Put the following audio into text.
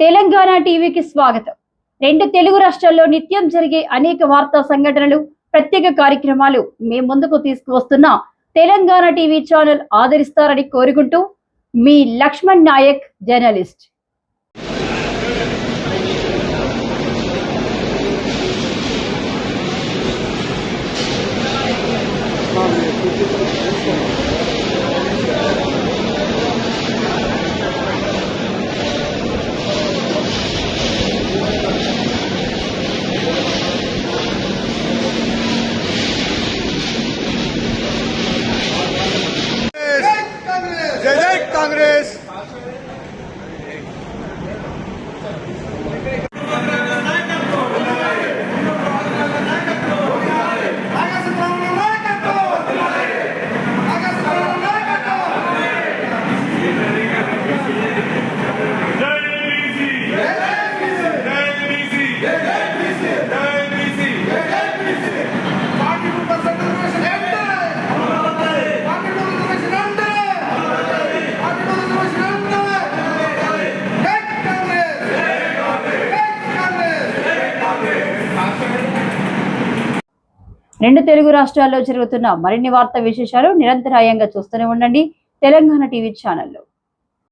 తెలంగాణ టీవీకి స్వాగతం రెండు తెలుగు రాష్ట్రాల్లో నిత్యం జరిగే అనేక వార్తా సంఘటనలు ప్రత్యేక కార్యక్రమాలు మీ ముందుకు తీసుకువస్తున్న తెలంగాణ టీవీ ఛానల్ ఆదరిస్తారని కోరుకుంటూ మీ Lakshman Nayak journalist Thank you. Andrés. రెండు తెలుగు రాష్ట్రాల్లో జరుగుతున్న మరిన్ని వార్తా విశేషాలు నిరంతరాయంగా చూస్తూనే ఉండండి. తెలంగాణ టీవీ ఛానల్లో.